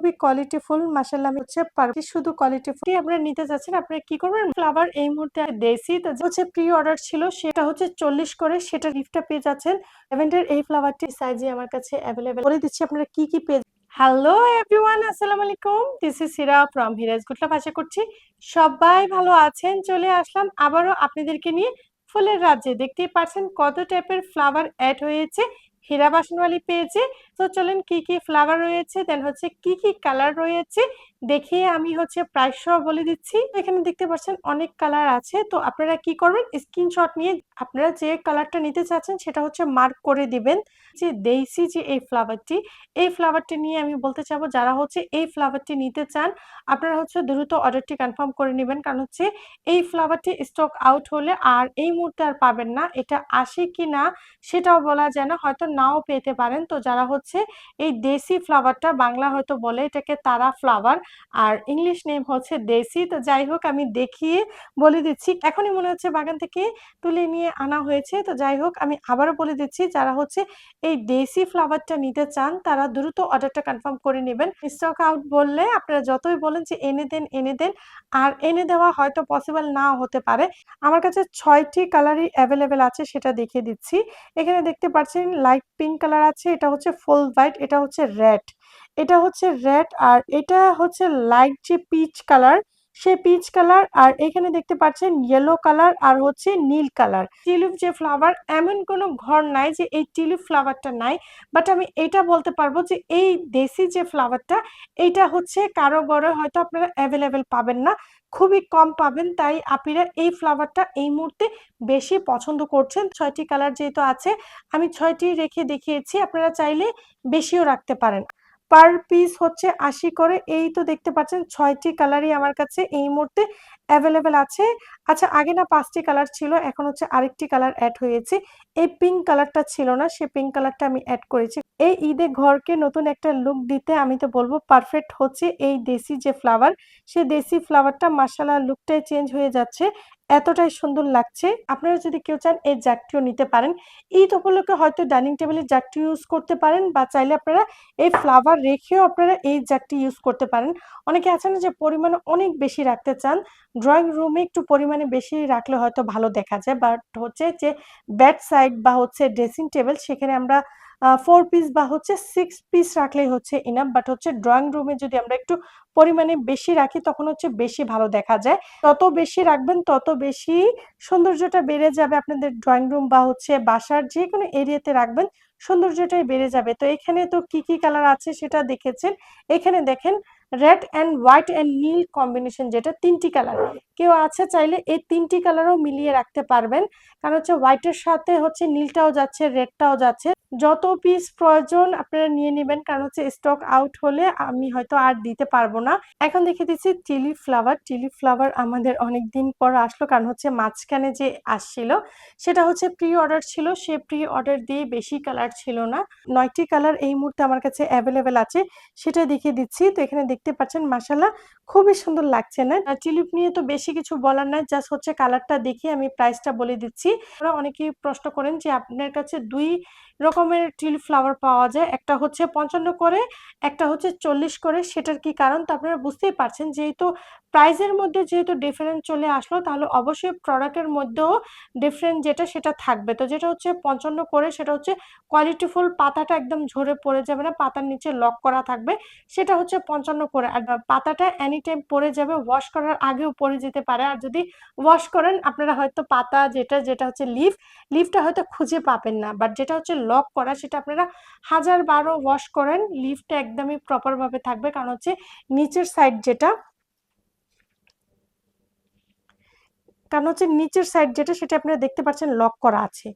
খুবই কোয়ালিটিফুল মাসাল্লাহ হচ্ছে পারছি শুধু কোয়ালিটিফুল আপনারা নিতে যাচ্ছেন আপনারা কি করবেন? ফ্লাওয়ার এই মুহূর্তে দেশি হচ্ছে প্রি অর্ডার ছিল, সেটা হচ্ছে চল্লিশ করে, সেটা গিফটটা পেয়ে যাচ্ছেন। ল্যাভেন্ডার এই ফ্লাওয়ারটি সাইজে আমার কাছে অ্যাভেলেবেল করে দিচ্ছি, আপনারা কি কি পেয়ে হ্যালো এভরিওয়ান আসসালামু আলাইকুম। দিস ইজ সিরা ফ্রম হিরাজ গুটলাপ আশা করছি সবাই ভালো আছেন। চলে আসলাম আবারও আপনাদেরকে নিয়ে ফুলের রাজ্যে। দেখতেই পাচ্ছেন কত টাইপের ফ্লাওয়ার অ্যাড হয়েছে। হীরা বাসনওয়ালি পেয়েছে। তো চলেন কি কি ফ্লাওয়ার রয়েছে দেন হচ্ছে কি কি কালার রয়েছে, দেখিয়ে আমি হচ্ছে প্রাইস সহ বলে দিচ্ছি। এখানে দেখতে পাচ্ছেন অনেক কালার আছে। তো আপনারা কি করবেন স্ক্রিনশট নিয়ে আপনারা যে কালারটা নিতে চাচ্ছেন সেটা হচ্ছে মার্ক করে দিবেন। যে দেইসি যে এই ফ্লাওয়ারটি এই ফ্লাওয়ারটি নিয়ে আমি বলতে চাবো, যারা হচ্ছে এই ফ্লাওয়ারটি নিতে চান, আপনারা হচ্ছে দ্রুত অর্ডারটি কনফার্ম করে নেবেন। কারণ হচ্ছে এই ফ্লাওয়ারটি স্টক আউট হলে আর এই মুহূর্তে আর পাবেন না। এটা আসে কি না সেটাও বলা যায় না। হয়তো নাও পেতে পারেন। তো যারা হচ্ছে এই দেশি ফ্লাওয়ারটা বাংলা হয়তো বলে এটাকে তারা ফ্লাওয়ার আর ইংলিশ নেম হচ্ছে দেশি। তো যাই হোক, আমি দেখিয়ে বলে দিচ্ছি। এখনই মনে হচ্ছে বাগান থেকে তুলে নিয়ে আনা হয়েছে। তো যাই হোক, আমি আবারও বলে দিচ্ছি, যারা হচ্ছে এই দেশি ফ্লাওয়ারটা নিতে চান, তারা দ্রুত অর্ডারটা কনফার্ম করে নেবেন। স্টক আউট বললে আপনারা যতই বলেন যে এনে দেন এনে দেন, আর এনে দেওয়া হয়তো পসিবল না হতে পারে। আমার কাছে ছয়টি কালারই অ্যাভেলেবেল আছে, সেটা দেখিয়ে দিচ্ছি। এখানে দেখতে পাচ্ছেন লাইট পিঙ্ক কালার আছে, এটা হচ্ছে ফুল হোয়াইট এটা হচ্ছে রেড এটা হচ্ছে রেড আর এটা হচ্ছে লাইট যে পিচ কালার সে পিচ কালার আর এখানে দেখতে পাচ্ছেন ইয়েলো কালার আর হচ্ছে নীল কালার টিলিপ যে ফ্লাওয়ার এমন কোনো ঘর নাই যে এই টিউলিপ ফ্লাওয়ারটা নাই। বাট আমি এটা বলতে পারব যে এই দেশি যে ফ্লাওয়ারটা এইটা হচ্ছে কারও ঘরে হয়তো আপনারা অ্যাভেলেবেল পাবেন না। খুবই কম পাবেন, তাই আপিরা এই ফ্লাওয়ারটা এই মুহূর্তে বেশি পছন্দ করছেন। ছয়টি কালার যেহেতু আছে, আমি ছয়টি রেখে দেখিয়েছি, আপনারা চাইলে বেশিও রাখতে পারেন। পার পিস হচ্ছে আশি করে। এই তো দেখতে পাচ্ছেন ছয়টি কালারই আমার কাছে এই মুহূর্তে অ্যাভেলেবেল আছে। আচ্ছা আগে না পাঁচটি কালার ছিল, এখন হচ্ছে আরেকটি কালার অ্যাড হয়েছে। এই পিঙ্ক কালারটা ছিল না, সে পিঙ্ক কালারটা আমি অ্যাড করেছি। এই ঈদে ঘরকে নতুন একটা লুক দিতে আমি তো বলব পারফেক্ট হচ্ছে এই দেশি যে ফ্লাওয়ার সে দেশি ফ্লাওয়ারটা মাসালা লুকটাই চেঞ্জ হয়ে যাচ্ছে। এতটাই সুন্দর লাগছে। আপনারা যদি কেউ চান এই জাকটিও নিতে পারেন। ঈদ উপলক্ষে হয়তো ডাইনিং টেবিলে জাকটি ইউজ করতে পারেন বা চাইলে আপনারা এই ফ্লাওয়ার রেখেও আপনারা এই জাকটি ইউজ করতে পারেন। অনেকে আছে না যে পরিমাণে অনেক বেশি রাখতে চান। ড্রয়িং রুমে একটু পরিমাণে বেশি রাখলে হয়তো ভালো দেখা যায়। বাট হচ্ছে যে বেড সাইড বা হচ্ছে ড্রেসিং টেবিল সেখানে আমরা ফোর পিস বা হচ্ছে সিক্স পিস রাখলেই হচ্ছে ইনাফ বাট হচ্ছে ড্রয়িং রুমে যদি আমরা একটু পরিমাণে বেশি রাখি, তখন হচ্ছে বেশি ভালো দেখা যায়। তত বেশি রাখবেন, তত বেশি সৌন্দর্যটা বেড়ে যাবে আপনাদের ড্রয়িং রুম বা হচ্ছে বাসার যে কোনো এরিয়াতে রাখবেন, সৌন্দর্যটাই বেড়ে যাবে। তো এখানে তো কি কি কালার আছে সেটা দেখেছেন? এখানে দেখেন রেড অ্যান্ড হোয়াইট অ্যান্ড নীল কম্বিনেশন যেটা তিনটি কালার কেউ আছে চাইলে এই তিনটি কালারও মিলিয়ে রাখতে পারবেন। কারণ হচ্ছে হোয়াইটের সাথে হচ্ছে নীলটাও যাচ্ছে রেডটাও যাচ্ছে। যত পিস প্রয়োজন আপনারা নিয়ে নেবেন, কারণ হচ্ছে স্টক আউট হলে আমি হয়তো আর দিতে পারব না। এখন দেখে দিচ্ছি চিলি ফ্লাওয়ার টিলি ফ্লাওয়ার আমাদের অনেক দিন পর আসলো, কারণ হচ্ছে মাঝখানে যে আসছিল, সেটা হচ্ছে প্রি অর্ডার ছিল। সে প্রি অর্ডার দিয়ে বেশি কালার ছিল না। নয়টি কালার এই মুহূর্তে আমার কাছে অ্যাভেলেবেল আছে সেটা দেখিয়ে দিচ্ছি। তো এখানে দেখতে পাচ্ছেন মাসাল্লাহ খুবই সুন্দর লাগছে না। চিলিপ নিয়ে তো বেশি কিছু বলার নাই জাস্ট হচ্ছে কালারটা দেখি আমি প্রাইসটা বলে দিচ্ছি। আপনারা অনেকেই প্রশ্ন করেন যে আপনার কাছে দুই রকমের টিল ফ্লাওয়ার পাওয়া যায়, একটা হচ্ছে পঞ্চান্ন করে, একটা হচ্ছে চল্লিশ করে, সেটার কি কারণ? তো আপনারা বুঝতেই পারছেন, যেহেতু প্রাইজের মধ্যে যেহেতু ডিফারেন্স চলে আসলো, তাহলে অবশ্যই প্রোডাক্টের মধ্যেও ডিফারেন্স যেটা সেটা থাকবে। তো যেটা হচ্ছে পঞ্চান্ন করে, সেটা হচ্ছে কোয়ালিটিফুল পাতাটা একদম ঝরে পড়ে যাবে না, পাতার নিচে লক করা থাকবে। সেটা হচ্ছে পঞ্চান্ন করে, আর পাতাটা এনি টাইম পড়ে যাবে ওয়াশ করার আগেও পড়ে যেতে পারে। আর যদি ওয়াশ করেন, আপনারা হয়তো পাতা যেটা যেটা হচ্ছে লিফ লিফটা হয়তো খুঁজে পাবেন না। বাট যেটা হচ্ছে লক করা, সেটা আপনারা হাজার বারো ওয়াশ করেন লিফটা একদমই প্রপারভাবে থাকবে। কারণ হচ্ছে নিচের সাইড যেটা কারণ হচ্ছে নিচের সাইড যেটা সেটা আপনারা দেখতে পাচ্ছেন লক করা আছে।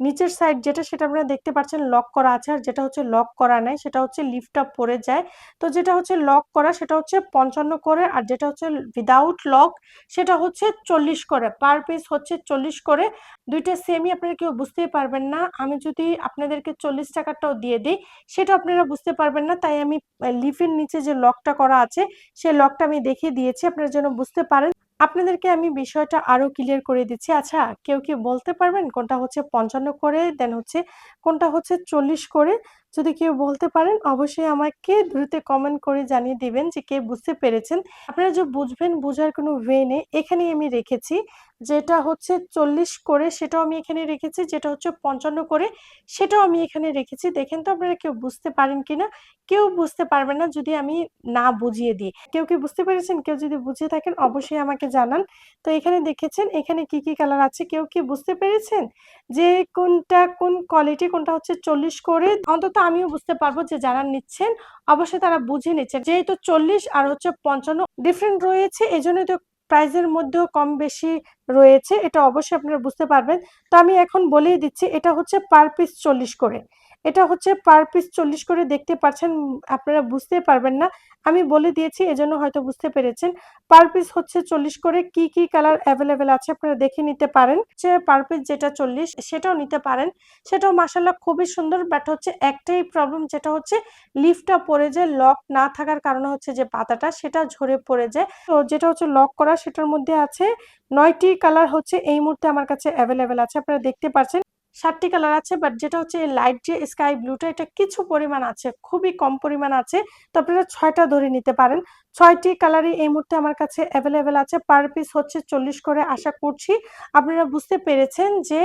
নিচের সাইড যেটা সেটা আপনারা দেখতে পাচ্ছেন লক করা আছে আর যেটা হচ্ছে লক করা নাই সেটা হচ্ছে লিফটটা পড়ে যায়। তো যেটা হচ্ছে লক করা সেটা হচ্ছে পঞ্চান্ন করে আর যেটা হচ্ছে উইদাউট লক সেটা হচ্ছে চল্লিশ করে। পার পিস হচ্ছে চল্লিশ করে। দুইটা সেমই আপনারা কেউ বুঝতেই পারবেন না। আমি যদি আপনাদেরকে চল্লিশ টাকাটাও দিয়ে দিই সেটা আপনারা বুঝতে পারবেন না। তাই আমি লিফের নিচে যে লকটা করা আছে সেই লকটা আমি দেখিয়ে দিয়েছি। আপনারা যেন বুঝতে পারেন। আপনাদেরকে আমি বিষয়টা আরও ক্লিয়ার করে দিচ্ছি। আচ্ছা কেউ কি বলতে পারবেন কোনটা হচ্ছে পঞ্চান্ন করে দেন হচ্ছে কোনটা হচ্ছে চল্লিশ করে? যদি কেউ বলতে পারেন, অবশ্যই আমাকে দ্রুত কমেন্ট করে জানিয়ে দিবেন যে কে বুঝতে পেরেছেন। আপনারা যে বুঝবেন বোঝার কোনো ওয়ে নেই, এখানেই আমি রেখেছি। যেটা হচ্ছে চল্লিশ করে সেটাও আমি এখানে রেখেছি, যেটা হচ্ছে পঞ্চান্ন করে সেটাও আমি এখানে রেখেছি। দেখেন তো আপনারা কেউ বুঝতে পারেন কিনা? কেউ বুঝতে পারবে না যদি আমি না বুঝিয়ে দিই। কেউ কি বুঝতে পেরেছেন? কেউ যদি বুঝে থাকেন, অবশ্যই আমাকে জানান। তো এখানে দেখেছেন, এখানে কি কি কালার আছে? কেউ কি বুঝতে পেরেছেন? যে কোনটা কোন কোয়ালিটি কোনটা হচ্ছে চল্লিশ করে? অন্তত আমিও বুঝতে পারব যে যারা নিচ্ছেন, অবশ্যই তারা বুঝে নিচ্ছেন। যেহেতু চল্লিশ আর হচ্ছে পঞ্চান্ন ডিফারেন্ট রয়েছে এই জন্য তো প্রাইজের মধ্যেও কম বেশি রয়েছে, এটা অবশ্যই আপনারা বুঝতে পারবেন। তো আমি এখন বলেই দিচ্ছি, এটা হচ্ছে পার পিস চল্লিশ করে। এটা হচ্ছে পার পিস চল্লিশ করে দেখতে পাচ্ছেন আপনারা বুঝতে পারবেন না। আমি বলে দিয়েছি, এজন্য হয়তো বুঝতে পেরেছেন। পার পিস হচ্ছে চল্লিশ করে, কি কি কালার অ্যাভেলেবেল আছে আপনারা দেখে নিতে পারেন। যে পার পিস যেটা চল্লিশ, সেটাও নিতে পারেন। সেটাও মাসাল্লাহ খুবই সুন্দর বাট হচ্ছে একটাই প্রবলেম যেটা হচ্ছে লিফটটা পড়ে যায় লক না থাকার কারণে হচ্ছে যে পাতাটা, সেটা ঝরে পড়ে যায়। তো যেটা হচ্ছে লক করা, সেটার মধ্যে আছে নয়টি কালার হচ্ছে, এই মুহূর্তে আমার কাছে অ্যাভেলেবেল আছে, আপনারা দেখতে পাচ্ছেন সাতটি কালার আছে বাট যেটা হচ্ছে লাইট যে স্কাই ব্লুটা এটা কিছু পরিমাণ আছে, খুবই কম পরিমাণ আছে, তো আপনারা ছয়টা ধরে নিতে পারেন। ছয়টি কালারই এই মুহূর্তে আমার কাছে অ্যাভেলেবেল আছে পার পিস হচ্ছে চল্লিশ করে আশা করছি। আপনারা বুঝতে পেরেছেন যে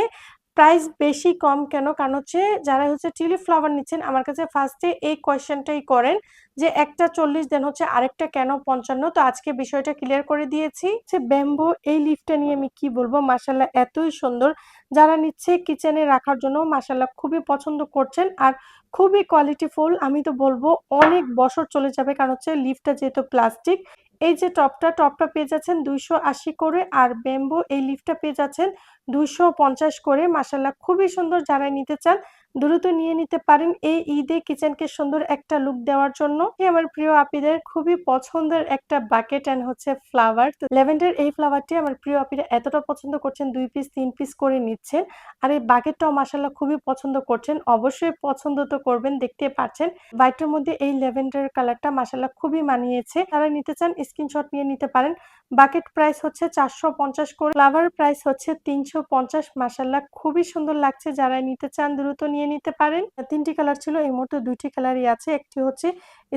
প্রাইস বেশি কম কেন? কারণ হচ্ছে যারা হচ্ছে টিউলিপ ফ্লাওয়ার নিচ্ছেন, আমার কাছে ফার্স্টে এই কোয়েশ্চেনটাই করেন যে একটা চল্লিশ দেন হচ্ছে আরেকটা কেন পঞ্চান্ন? তো আজকে বিষয়টা ক্লিয়ার করে দিয়েছি যে ব্যাম্বো, এই লিফটটা নিয়ে আমি কি বলব? মাসাল্লাহ এতই সুন্দর। যারা নিচ্ছে কিচেনে রাখার জন্য মাসাল্লাহ খুবই পছন্দ করছেন আর খুবই কোয়ালিটিফুল আমি তো বলব অনেক বছর চলে যাবে কারণ হচ্ছে লিফটটা যেহেতু প্লাস্টিক এই যে টপটা টপটা পেয়ে যাচ্ছেন দুইশো আশি করে আর ব্যাম্বো এই লিফটটা পেয়ে যাচ্ছেন দুইশো পঞ্চাশ করে। মাসাল্লাহ খুবই সুন্দর যারা নিতে চান দ্রুত নিয়ে নিতে পারেন এই ঈদে কিচেনকে সুন্দর একটা লুক দেওয়ার জন্য। আমার প্রিয় আপিদের খুবই পছন্দের একটা বাকেট অ্যান্ড হচ্ছে ফ্লাওয়ার তো লেভেন্ডার এই ফ্লাওয়ারটি আমার প্রিয় আপিরা এতটা পছন্দ করছেন, দুই পিস তিন পিস করে নিচ্ছেন। আর এই বাকেটটাও মাসাল্লাহ খুবই পছন্দ করছেন। অবশ্যই পছন্দ তো করবেন, দেখতে পাচ্ছেন বাইটের মধ্যে এই লেভেন্ডার কালারটা মাসাল্লাহ খুবই মানিয়েছে। তারা নিতে চান স্ক্রিনশট নিয়ে নিতে পারেন। বাকেট প্রাইস হচ্ছে চারশো পঞ্চাশ করে। ফ্লাওয়ার প্রাইস হচ্ছে তিনশো পঞ্চাশ। মাসাল্লাহ খুবই সুন্দর লাগছে। যারা নিতে চান দ্রুত নিয়ে নিতে পারেন। তিনটি কালার ছিল, এই মুহূর্তে দুইটি কালারই আছে। একটি হচ্ছে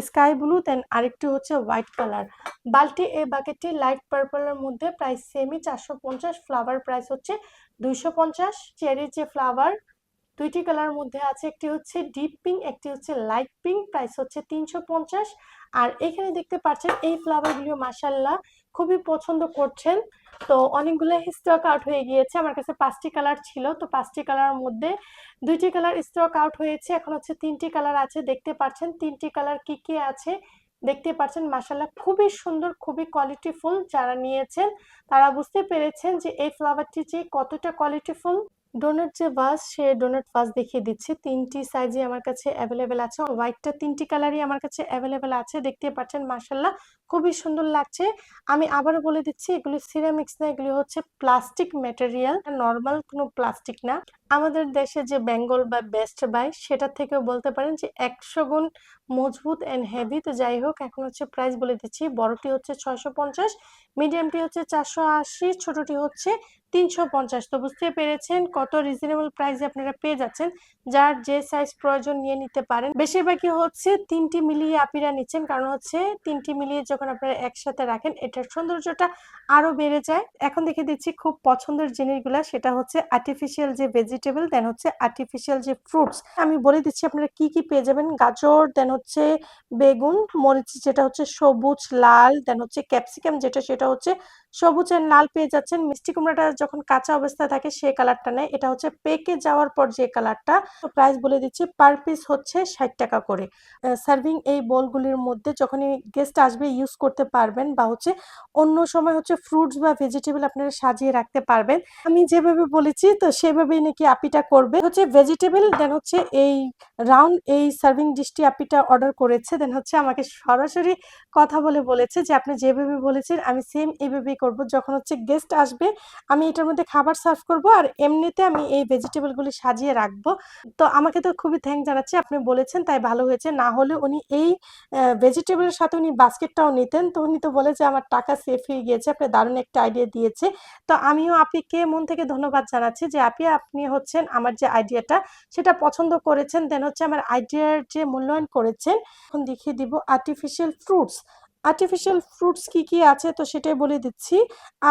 স্কাই ব্লু দেন আরেকটি হচ্ছে হোয়াইট কালার। বালটি এই বাকেটটি লাইট পার্পলের মধ্যে প্রাইস সেমি চারশো পঞ্চাশ। ফ্লাওয়ার প্রাইস হচ্ছে দুইশো পঞ্চাশ। চেরির যে ফ্লাওয়ার, দুইটি কালার মধ্যে আছে। একটি হচ্ছে ডিপ পিঙ্ক, একটি হচ্ছে লাইট পিঙ্ক। প্রাইস হচ্ছে তিনশো পঞ্চাশ। আর এখানে দেখতে পাচ্ছেন, এই ফ্লাওয়ারগুলো মাসাল্লাহ খুবই পছন্দ করছেন। তো অনেকগুলো স্টক আউট হয়ে গিয়েছে। আমার কাছে পাঁচটি কালার ছিল। তো পাঁচটি কালার মধ্যে দুইটি কালার স্টক আউট হয়েছে। এখন হচ্ছে তিনটি কালার আছে। দেখতে পাচ্ছেন তিনটি কালার কি কি আছে? দেখতে পাচ্ছেন মাসাল্লাহ খুবই সুন্দর, খুবই কোয়ালিটিফুল যারা নিয়েছেন, তারা বুঝতে পেরেছেন যে এই ফ্লাওয়ারটি যে কতটা কোয়ালিটিফুল ডোনাট যে ভাস সে ডোনাট ভাস দেখিয়ে দিচ্ছে। তিনটি সাইজে আমার কাছে অ্যাভেলেবেল আছে। হোয়াইটটা তিনটি কালারই আমার কাছে অ্যাভেলেবেল আছে। দেখতে পাচ্ছেন মার্শাল্লাহ খুবই সুন্দর লাগছে। আমি আবারও বলে দিচ্ছি, এগুলি সিরামিক্স না, এগুলি হচ্ছে প্লাস্টিক ম্যাটেরিয়াল নর্মাল কোনো প্লাস্টিক না। আমাদের দেশে যে বেঙ্গল বা বেস্ট বাই সেটা থেকেও বলতে পারেন যে একশো গুণ মজবুত অ্যান্ড হেভি তো যাই হোক, এখন হচ্ছে প্রাইস বলে দিচ্ছি। বড়টি হচ্ছে ছয়শো পঞ্চাশ মিডিয়ামটি হচ্ছে চারশো আশি, ছোটটি হচ্ছে তিনশো পঞ্চাশ। তো বুঝতে পেরেছেন কত রিজনেবল প্রাইসে আপনারা পেয়ে যাচ্ছেন। যার যে সাইজ প্রয়োজন নিয়ে নিতে পারেন। বেশিরভাগই হচ্ছে তিনটি মিলিয়ে আপিরা নিচ্ছেন। কারণ হচ্ছে তিনটি মিলিয়ে যখন আপনারা একসাথে রাখেন, এটার সৌন্দর্যটা আরও বেড়ে যায়। এখন দেখে দিচ্ছি খুব পছন্দের জিনিসগুলা। সেটা হচ্ছে আর্টিফিশিয়াল যে ভেজিটেবল দেন হচ্ছে আর্টিফিশিয়াল যে ফ্রুটস আমি বলে দিচ্ছি আপনারা কি কি পেয়ে যাবেন। গাজর দেন হচ্ছে বেগুন, মরিচ যেটা হচ্ছে সবুজ, লাল দেন হচ্ছে ক্যাপসিকাম যেটা সেটা হচ্ছে সবুজ এন্ড লাল পেয়ে যাচ্ছেন। মিষ্টি কুমড়াটা যখন কাঁচা অবস্থায় থাকে সেই কালারটা নেয়। এটা হচ্ছে পেকে যাওয়ার পর যে কালারটা প্রাইস বলে দিচ্ছি পার পিস হচ্ছে ষাট টাকা করে। সার্ভিং এই বলগুলির মধ্যে যখনই গেস্ট আসবে ইউজ করতে পারবেন বা হচ্ছে অন্য সময় হচ্ছে ফ্রুটস বা ভেজিটেবল আপনারা সাজিয়ে রাখতে পারবেন। আমি যেভাবে বলেছি, তো সেভাবেই নাকি আপিটা করবে। হচ্ছে ভেজিটেবল দেন হচ্ছে এই রাউন্ড এই সার্ভিং ডিশটি আপিটা অর্ডার করেছে দেন হচ্ছে আমাকে সরাসরি কথা বলে বলেছে যে, আপনি যেভাবে বলেছেন, আমি সেম এইভাবেই করব। যখন হচ্ছে গেস্ট আসবে, আমি এটার মধ্যে খাবার সার্ভ করব আর এমনিতে আমি এই ভেজিটেবলগুলি সাজিয়ে রাখব। তো আমাকে তো খুবই থ্যাংক জানাচ্ছি, আপনি বলেছেন তাই ভালো হয়েছে। না হলে উনি এই ভেজিটেবলের সাথে উনি বাস্কেটটাও নিতেন। তো উনি তো বলে যে, আমার টাকা সেফ হয়ে গিয়েছে, আপনি দারুণ একটা আইডিয়া দিয়েছে। তো আমিও আপনাকে মন থেকে ধন্যবাদ জানাচ্ছি যে, আপনি আপনি হচ্ছেন আমার যে আইডিয়াটা সেটা পছন্দ করেছেন। দেন হচ্ছে আমার আইডিয়ার যে মূল্যায়ন করেছেন এখন দেখিয়ে দিব আর্টিফিশিয়াল ফ্রুটস আর্টিফিশিয়াল ফ্রুটস কি কি আছে তো সেটাই বলে দিচ্ছি।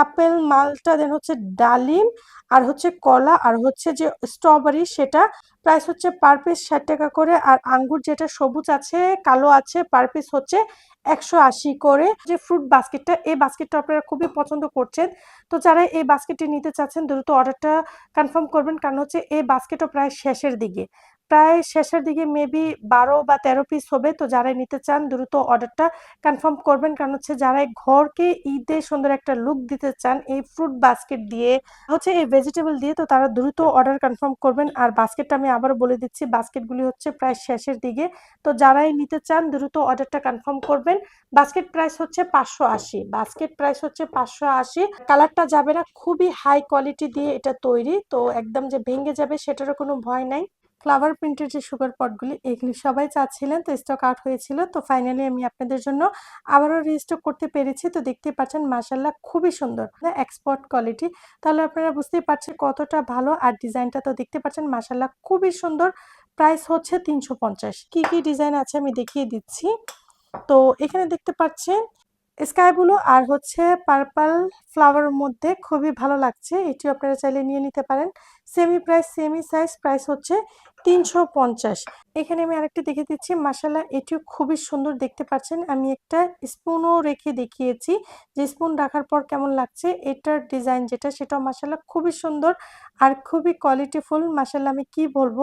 আপেল, মালটা দেন হচ্ছে ডালিম, আর হচ্ছে কলা, আর হচ্ছে যে স্ট্রবেরি সেটা প্রাইস হচ্ছে পার পিস ষাট টাকা করে, আর আঙ্গুর যেটা সবুজ আছে, কালো আছে পার পিস হচ্ছে একশো আশি করে। যে ফ্রুট বাস্কেটটা, এই বাস্কেটটা আপনারা খুবই পছন্দ করছেন। তো যারা এই বাস্কেটটি নিতে চাচ্ছেন, দ্রুত অর্ডারটা কনফার্ম করবেন, কারণ হচ্ছে এই বাস্কেটও প্রায় শেষের দিকে। প্রায় শেষের দিকে মেবি বারো বা তেরো পিস হবে। তো যারাই নিতে চান, দ্রুত অর্ডারটা কনফার্ম করবেন। কারণ হচ্ছে যারাই ঘরকে ঈদে সুন্দর একটা লুক দিতে চান, এই ফ্রুট বাস্কেট দিয়ে, হচ্ছে এই ভেজিটেবল দিয়ে, তো তারা দ্রুত অর্ডার কনফার্ম করবেন। আর বাস্কেটটা আমি আবার বলে দিচ্ছি বাস্কেটগুলি হচ্ছে প্রায় শেষের দিকে। তো যারাই নিতে চান, দ্রুত অর্ডারটা কনফার্ম করবেন। বাস্কেট প্রাইস হচ্ছে পাঁচশো আশি। বাস্কেট প্রাইস হচ্ছে পাঁচশো আশি। কালারটা যাবে না, খুবই হাই কোয়ালিটি দিয়ে এটা তৈরি। তো একদম যে ভেঙে যাবে, সেটারও কোনো ভয় নাই। ফ্লাওয়ার প্রিন্টের যে সুগার পটগুলি এগুলি সবাই চাচ্ছিলেন, তো স্টক আউট হয়েছিল। তো ফাইনালি আমি আপনাদের জন্য আবারও রিস্টক করতে পেরেছি। তো দেখতে পাচ্ছেন মাসাল্লাহ খুবই সুন্দর। এক্সপোর্ট কোয়ালিটি তাহলে আপনারা বুঝতেই পারছেন কতটা ভালো। আর ডিজাইনটা তো দেখতে পাচ্ছেন মাসাল্লাহ খুবই সুন্দর। প্রাইস হচ্ছে তিনশো পঞ্চাশ। কী কী ডিজাইন আছে আমি দেখিয়ে দিচ্ছি। তো এখানে দেখতে পাচ্ছেন স্কাই ব্লু আর হচ্ছে পার্পল ফ্লাওয়ারের মধ্যে খুবই ভালো লাগছে। এটি আপনারা চাইলে নিয়ে নিতে পারেন। Semi price semi size price হচ্ছে তিনশো পঞ্চাশ। এখানে আমি আরেকটি দেখে দিচ্ছি মাসালা এটিও খুবই সুন্দর দেখতে পাচ্ছেন। আমি একটা স্পুনও রেখে দেখিয়েছি, যে স্পুন রাখার পর কেমন লাগছে, এটার ডিজাইন যেটা, সেটাও মাসালা খুবই সুন্দর আর খুবই কোয়ালিটিফুল মাসাল্লাহ আমি কি বলব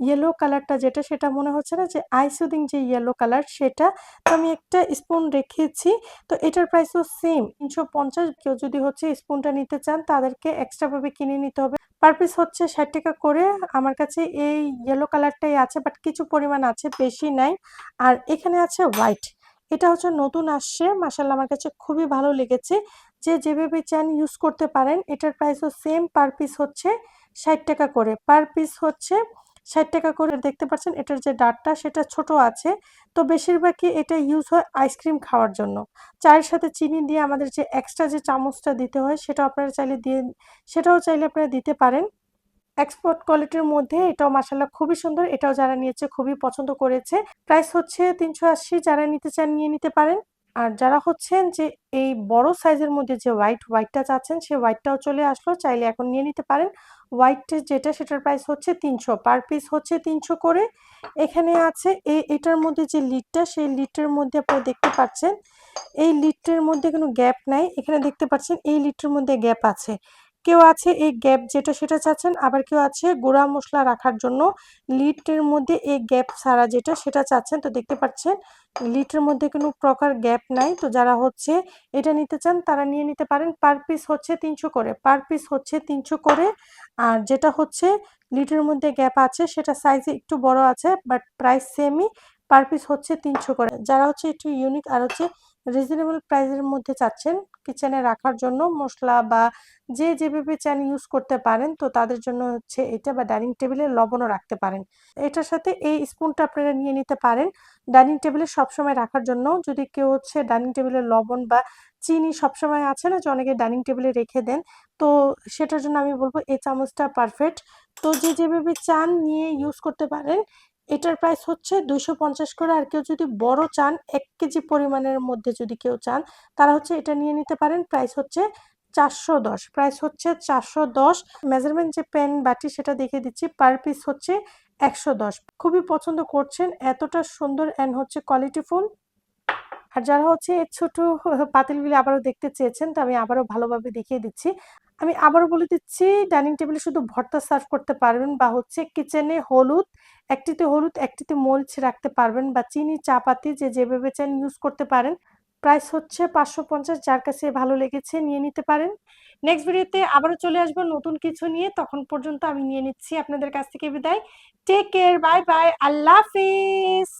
ইয়েলো কালারটা যেটা, সেটা মনে হচ্ছে না যে আইসুদিং যে ইয়েলো কালার সেটা। তো আমি একটা স্পুন রেখেছি, তো এটার প্রাইসও সেম তিনশো পঞ্চাশ। কেউ যদি হচ্ছে স্পুনটা নিতে চান, তাদেরকে এক্সট্রাভাবে কিনে নিতে হবে। পার পিস হচ্ছে ষাট টাকা করে। আমার কাছে এই ইয়েলো কালারটাই আছে বাট কিছু পরিমাণ আছে, বেশি নাই। আর এখানে আছে হোয়াইট এটা হচ্ছে নতুন আসছে। মাসাল্লাহ আমার কাছে খুবই ভালো লেগেছে। যে যেভাবে চান ইউজ করতে পারেন, এটার প্রাইসও সেম পার পিস হচ্ছে ষাট টাকা করে। পার পিস হচ্ছে ষাট টাকা করে দেখতে পাচ্ছেন, এটার যে ডাটটা সেটা ছোট আছে। তো বেশিরভাগই এটা ইউজ হয় আইসক্রিম খাওয়ার জন্য। চায়ের সাথে চিনি দিয়ে আমাদের যে এক্সট্রা যে চামচটা দিতে হয় সেটা আপনারা চাইলে দিয়ে, সেটাও চাইলে আপনারা দিতে পারেন। এক্সপোর্ট কোয়ালিটির মধ্যে এটাও মাসাল্লাহ খুবই সুন্দর, এটাও যারা নিয়েছে খুবই পছন্দ করেছে। প্রাইস হচ্ছে তিনশো আশি, যারা নিতে চান নিয়ে নিতে পারেন। আর যারা হচ্ছেন যে এই বড় সাইজের মধ্যে যে হোয়াইট হোয়াইটটা চাচ্ছেন সেই হোয়াইটটাও চলে আসলো। চাইলে এখন নিয়ে নিতে পারেন। হোয়াইট যেটা, সেটার প্রাইস হচ্ছে তিনশো। পার পিস হচ্ছে তিনশো করে। এখানে আছে এই এটার মধ্যে যে লিডটা সেই লিডটার মধ্যে আপনারা দেখতে পাচ্ছেন। এই লিডটার মধ্যে কোনো গ্যাপ নাই। এখানে দেখতে পাচ্ছেন এই লিডটার মধ্যে গ্যাপ আছে। কেউ আছে এই গ্যাপ যেটা সেটা চাচ্ছেন, আবার কেউ আছে গোড়া মশলা রাখার জন্য লিটের মধ্যে এই গ্যাপ ছাড়া যেটা সেটা চাচ্ছেন। তো দেখতে পাচ্ছেন লিটের মধ্যে কোনো প্রকার গ্যাপ নাই। তো যারা হচ্ছে এটা নিতে চান তারা নিয়ে নিতে পারেন। পার পিস হচ্ছে তিনশো করে পার পিস হচ্ছে তিনশো করে। আর যেটা হচ্ছে লিটের মধ্যে গ্যাপ আছে সেটা সাইজে একটু বড় আছে বাট প্রাইস সেমই পার পিস হচ্ছে তিনশো করে। যারা হচ্ছে একটু ইউনিক আর হচ্ছে রিজনেবল প্রাইসের মধ্যে চাচ্ছেন। কিচেনে রাখার জন্য মশলা বা যে যেভাবে চান ইউজ করতে পারেন, তো তাদের জন্য হচ্ছে এটা বা ডাইনিং টেবিলে লবণও রাখতে পারেন। এটার সাথে এই স্পুনটা আপনারা নিয়ে নিতে পারেন। ডাইনিং টেবিলে সবসময় রাখার জন্য যদি কেউ হচ্ছে ডাইনিং টেবিলে লবণ বা চিনি সবসময় আছে না, যে অনেকে ডাইনিং টেবিলে রেখে দেন, তো সেটার জন্য আমি বলব এই চামচটা পারফেক্ট তো যে যেভাবে চান নিয়ে ইউজ করতে পারেন এটার প্রাইস হচ্ছে দুইশো পঞ্চাশ করে। আর কেউ যদি বড় চান, এক কেজি পরিমাণের মধ্যে যদি কেউ চান, তারা হচ্ছে এটা নিয়ে নিতে পারেন। প্রাইস হচ্ছে চারশো দশ। প্রাইস হচ্ছে চারশো দশ। মেজারমেন্ট যে পেন বাটি, সেটা দেখে দিচ্ছি। পার পিস হচ্ছে একশো দশ। খুবই পছন্দ করছেন। এতটা সুন্দর অ্যান্ড হচ্ছে কোয়ালিটি কোয়ালিটিফুল আর যারা হচ্ছে ছোট পাতিলগুলি আবারও দেখতে চেয়েছেন, তো আমি আবারও ভালোভাবে দেখিয়ে দিচ্ছি। আমি আবারও বলে দিচ্ছি, ডাইনিং টেবিলে শুধু ভর্তা সার্ভ করতে পারবেন বা হচ্ছে কিচেনে হলুদ, একটিতে হলুদ, একটিতে মরিচ রাখতে পারবেন বা চিনি চা পাতি যে যেভাবে চান ইউজ করতে পারেন। প্রাইস হচ্ছে পাঁচশো পঞ্চাশ, যার কাছে ভালো লেগেছে নিয়ে নিতে পারেন। নেক্সট ভিডিওতে আবারও চলে আসব নতুন কিছু নিয়ে। তখন পর্যন্ত আমি নিয়ে নিচ্ছি। আপনাদের কাছ থেকে বিদায়। টেক কেয়ার বাই বাই আল্লাহ হাফিজ!